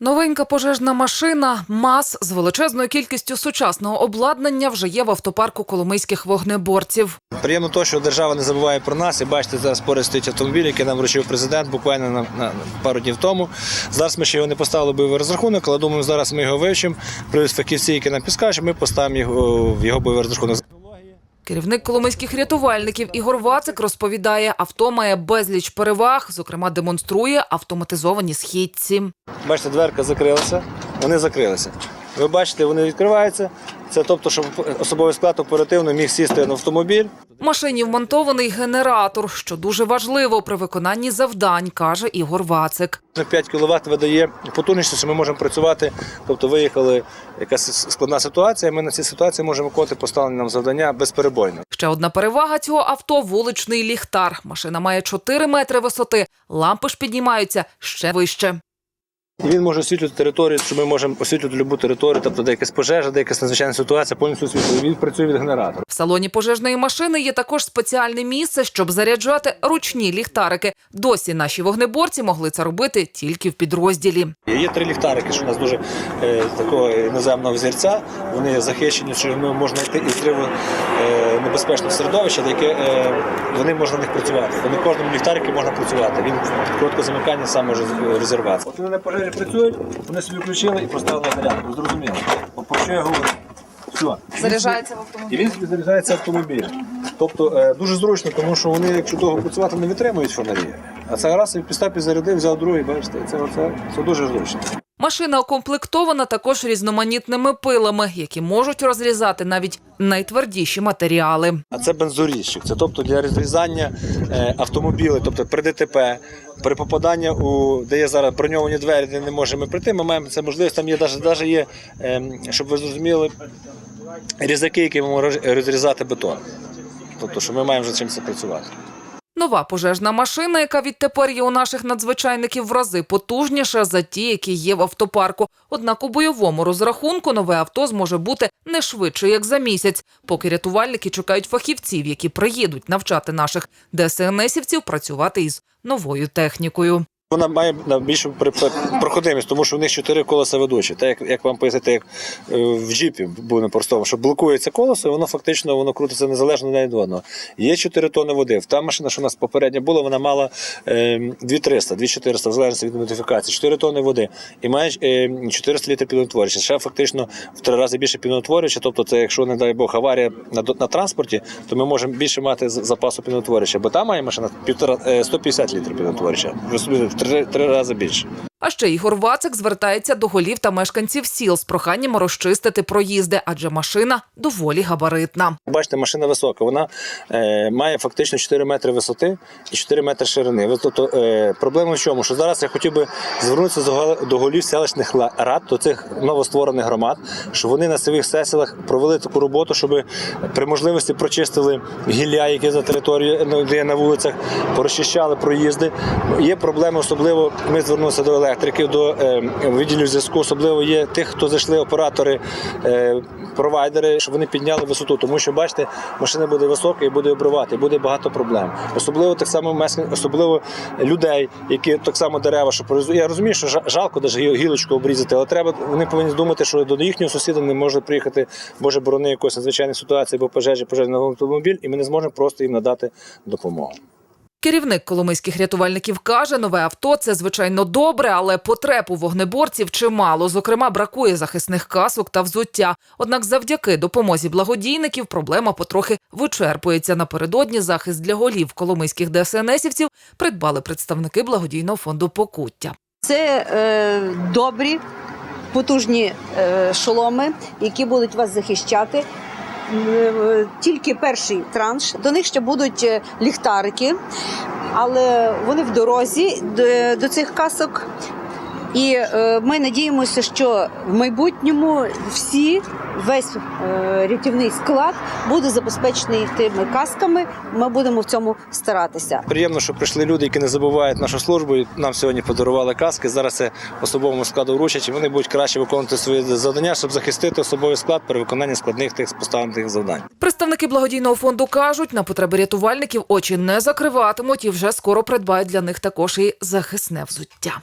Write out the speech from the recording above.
Новенька пожежна машина МАЗ з величезною кількістю сучасного обладнання вже є в автопарку коломийських вогнеборців. Приємно те, що держава не забуває про нас. І бачите, зараз поряд стоїть автомобіль, який нам вручив президент буквально на, на пару днів тому. Зараз ми ще його не поставили бойовий розрахунок, але думаю, зараз ми його вивчимо. Плюс фахівці, які нам підскажуть, ми поставимо його в його бойовий розрахунок. Керівник коломийських рятувальників Ігор Вацик розповідає, авто має безліч переваг, зокрема демонструє автоматизовані східці. Бачите, дверка закрилася, вони закрилися. Ви бачите, вони відкриваються. Це тобто, щоб особовий склад оперативно міг сісти на автомобіль. Машині вмонтований генератор, що дуже важливо при виконанні завдань, каже Ігор Вацик. 5 кВт видає потужність, що ми можемо працювати. Тобто виїхали якась складна ситуація. Ми на цій ситуації можемо виконувати поставлені нам завдання безперебойно. Ще одна перевага цього авто вуличний ліхтар. Машина має 4 метри висоти, лампи ж піднімаються ще вище. Він може освітлювати територію, що ми можемо освітлювати будь-яку територію, тобто де якась пожежа, де якась надзвичайна ситуація, повністю освітлює. Він працює від генератора. В салоні пожежної машини є також спеціальне місце, щоб заряджати ручні ліхтарики. Досі наші вогнеборці могли це робити тільки в підрозділі. Є три ліхтарики, що у нас дуже е, такого іноземного взірця. Вони захищені, що ми можна йти із зриву е, небезпечного середовища, де яке е, вони можна на них працювати. Вони кожному ліхтарику можна працювати. Він в коротке замикання сам може розірватися. От вони на пожежі працюють, вони собі включили і поставили зарядку. Зрозуміло. От про що я говорю? Все. Заряджається в автомобілі. І він собі заряджається автомобіль. Тобто е, дуже зручно, тому що вони, якщо довго працювати, не витримують фонарі. А це раз і в підстапі зарядив, взяв другий, бачите, це, це, це дуже зручно. Машина укомплектована також різноманітними пилами, які можуть розрізати навіть найтвердіші матеріали. А це бензорізчик. Це тобто для розрізання е, автомобілів, тобто при ДТП, при попаданні у де є зараз броньовані двері, де не можемо прийти. Ми маємо це можливість. Там є навіть, навіть є, е, щоб ви зрозуміли, різаки, які ми можемо розрізати бетон. Тобто, що ми маємо вже чим це працювати. Нова пожежна машина, яка відтепер є у наших надзвичайників в рази потужніша за ті, які є в автопарку. Однак у бойовому розрахунку нове авто зможе бути не швидше, як за місяць, поки рятувальники чекають фахівців, які приїдуть навчати наших ДСНСівців працювати із новою технікою. Вона має більшу проходимість, тому що в них чотири колеса ведучі. Так як, як вам пояснити, як е, в джіпі на простому, що блокується колесо, і воно фактично воно крутиться незалежно від одного. Є 4 тонни води. Та машина, що у нас попередня була, вона мала е, 2300, 2400, в залежності від модифікації, 4 тонни води. І має е, 400 літрів піноутворювача. Ще фактично в три рази більше піноутворювача. Тобто, це якщо, не дай Бог, аварія на, на транспорті, то ми можемо більше мати запасу піноутворювача. Бо там має машина півтора, е, 150 літрів піноутворювача. Три, три рази більше. А ще Ігор Вацик звертається до голів та мешканців сіл з проханням розчистити проїзди, адже машина доволі габаритна. Бачите, машина висока. Вона е, має фактично 4 метри висоти і 4 метри ширини. Тобто, е, проблема в чому? Що зараз я хотів би звернутися до, голів селищних рад, до цих новостворених громад, щоб вони на своїх сесілах провели таку роботу, щоб при можливості прочистили гілля, які за територією ну, де на вулицях, порозчищали проїзди. Є проблеми, особливо ми звернулися до електриків, до е, відділів зв'язку, особливо є тих, хто зайшли оператори. Е, провайдери, щоб вони підняли висоту, тому що бачите, машина буде висока і буде обривати, і буде багато проблем. Особливо так само мешкан- особливо людей, які так само дерева, що Я розумію, що жалко навіть гі- гілочку обрізати, але треба вони повинні думати, що до їхнього сусіда не може приїхати, боже борони якоїсь надзвичайної ситуації, або пожежі, пожежний автомобіль, і ми не зможемо просто їм надати допомогу. Керівник коломийських рятувальників каже, нове авто це звичайно добре, але потреб у вогнеборців чимало. Зокрема, бракує захисних касок та взуття. Однак, завдяки допомозі благодійників, проблема потрохи вичерпується. Напередодні захист для голів коломийських ДСНСівців придбали представники благодійного фонду Покуття. Це е, добрі, потужні е, шоломи, які будуть вас захищати. Тільки перший транш. До них ще будуть е, ліхтарики, але вони в дорозі до, до цих касок. І е, ми надіємося, що в майбутньому всі, весь е, рятівний склад буде забезпечений тими касками. Ми будемо в цьому старатися. Приємно, що прийшли люди, які не забувають нашу службу. і Нам сьогодні подарували каски. Зараз це особовому складу вручать, і вони будуть краще виконувати свої завдання, щоб захистити особовий склад при виконанні складних тих поставлених завдань. Представники благодійного фонду кажуть, на потреби рятувальників очі не закриватимуть і вже скоро придбають для них також і захисне взуття.